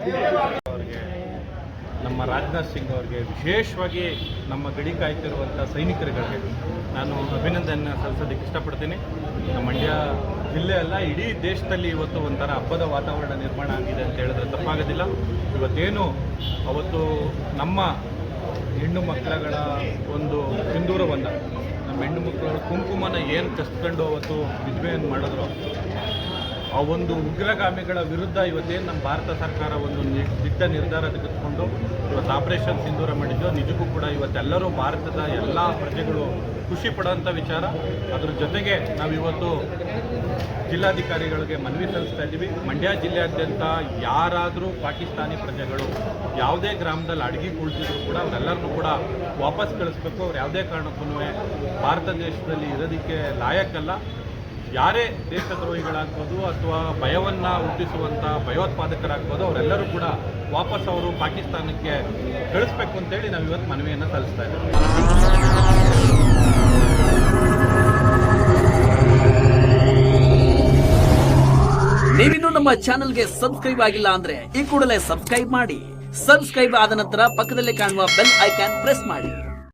ಅವರಿಗೆ, ನಮ್ಮ ರಾಜನಾಥ್ ಸಿಂಗ್ ಅವರಿಗೆ ವಿಶೇಷವಾಗಿ ನಮ್ಮ ಗಡಿ ಕಾಯ್ತಿರುವಂಥ ಸೈನಿಕರುಗಳಿಗೆ ನಾನು ಅಭಿನಂದನೆ ಸಲ್ಲಿಸೋದಕ್ಕೆ ಇಷ್ಟಪಡ್ತೀನಿ. ನಮ್ಮ ಮಂಡ್ಯ ಜಿಲ್ಲೆ ಅಲ್ಲ, ಇಡೀ ದೇಶದಲ್ಲಿ ಇವತ್ತು ಒಂಥರ ಹಬ್ಬದ ವಾತಾವರಣ ನಿರ್ಮಾಣ ಆಗಿದೆ ಅಂತ ಹೇಳಿದ್ರೆ ತಪ್ಪಾಗೋದಿಲ್ಲ. ಇವತ್ತೇನು ಅವತ್ತು ನಮ್ಮ ಹೆಣ್ಣು ಮಕ್ಕಳುಗಳ ಒಂದು ಸಿಂಧೂರವನ್ನು ನಮ್ಮ ಹೆಣ್ಣು ಮಕ್ಕಳು ಕುಂಕುಮನ ಏನು ಕಸ್ಕೊಂಡು ಅವತ್ತು ವಿಧವೆಯನ್ನು ಮಾಡಿದ್ರು ಆ ಒಂದು ಉಗ್ರಗಾಮಿಗಳ ವಿರುದ್ಧ ಇವತ್ತೇನು ನಮ್ಮ ಭಾರತ ಸರ್ಕಾರ ಒಂದು ದಿಟ್ಟ ನಿರ್ಧಾರ ತೆಗೆದುಕೊಂಡು ಇವತ್ತು ಆಪರೇಷನ್ ಸಿಂಧೂರ ಮಾಡಿದ್ದು ನಿಜಕ್ಕೂ ಕೂಡ ಇವತ್ತೆಲ್ಲರೂ ಭಾರತದ ಎಲ್ಲ ಪ್ರಜೆಗಳು ಖುಷಿ ಪಡೋಂಥ ವಿಚಾರ. ಅದ್ರ ಜೊತೆಗೆ ನಾವಿವತ್ತು ಜಿಲ್ಲಾಧಿಕಾರಿಗಳಿಗೆ ಮನವಿ ಸಲ್ಲಿಸ್ತಾ ಇದ್ದೀವಿ. ಮಂಡ್ಯ ಜಿಲ್ಲೆಯಾದ್ಯಂತ ಯಾರಾದರೂ ಪಾಕಿಸ್ತಾನಿ ಪ್ರಜೆಗಳು ಯಾವುದೇ ಗ್ರಾಮದಲ್ಲಿ ಅಡುಗೆ ಕುಳಿತಿದ್ರು ಕೂಡ ಅವರೆಲ್ಲರನ್ನೂ ಕೂಡ ವಾಪಸ್ ಕಳಿಸ್ಬೇಕು. ಅವ್ರು ಯಾವುದೇ ಕಾರಣಕ್ಕೂ ಭಾರತ ದೇಶದಲ್ಲಿ ಇರೋದಕ್ಕೆ ಲಾಯಕ್ಕಲ್ಲ ಯಾರೇ ದೇಶದ್ರೋಹಿಗಳಾಗ್ಬೋದು ಅಥವಾ ಭಯವನ್ನು ಹುಟ್ಟಿಸುವಂಥ ಭಯೋತ್ಪಾದಕರಾಗ್ಬೋದು, ಅವರೆಲ್ಲರೂ ಕೂಡ ವಾಪಸ್ ಅವರು ಪಾಕಿಸ್ತಾನಕ್ಕೆ ಕಳಿಸ್ಬೇಕು ಅಂತೇಳಿ ನಾವು ಇವತ್ತು ಮನವಿಯನ್ನು ಸಲ್ಲಿಸ್ತಾ ಇದ್ದೀವಿ. ನೀವಿನ್ನೂ ನಮ್ಮ ಚಾನೆಲ್ಗೆ ಸಬ್ಸ್ಕ್ರೈಬ್ ಆಗಿಲ್ಲ ಅಂದ್ರೆ ಈ ಕೂಡಲೇ ಸಬ್ಸ್ಕ್ರೈಬ್ ಮಾಡಿ. ಸಬ್ಸ್ಕ್ರೈಬ್ ಆದ ನಂತರ ಪಕ್ಕದಲ್ಲಿ ಕಾಣುವ ಬೆಲ್ ಐಕಾನ್ ಪ್ರೆಸ್ ಮಾಡಿ.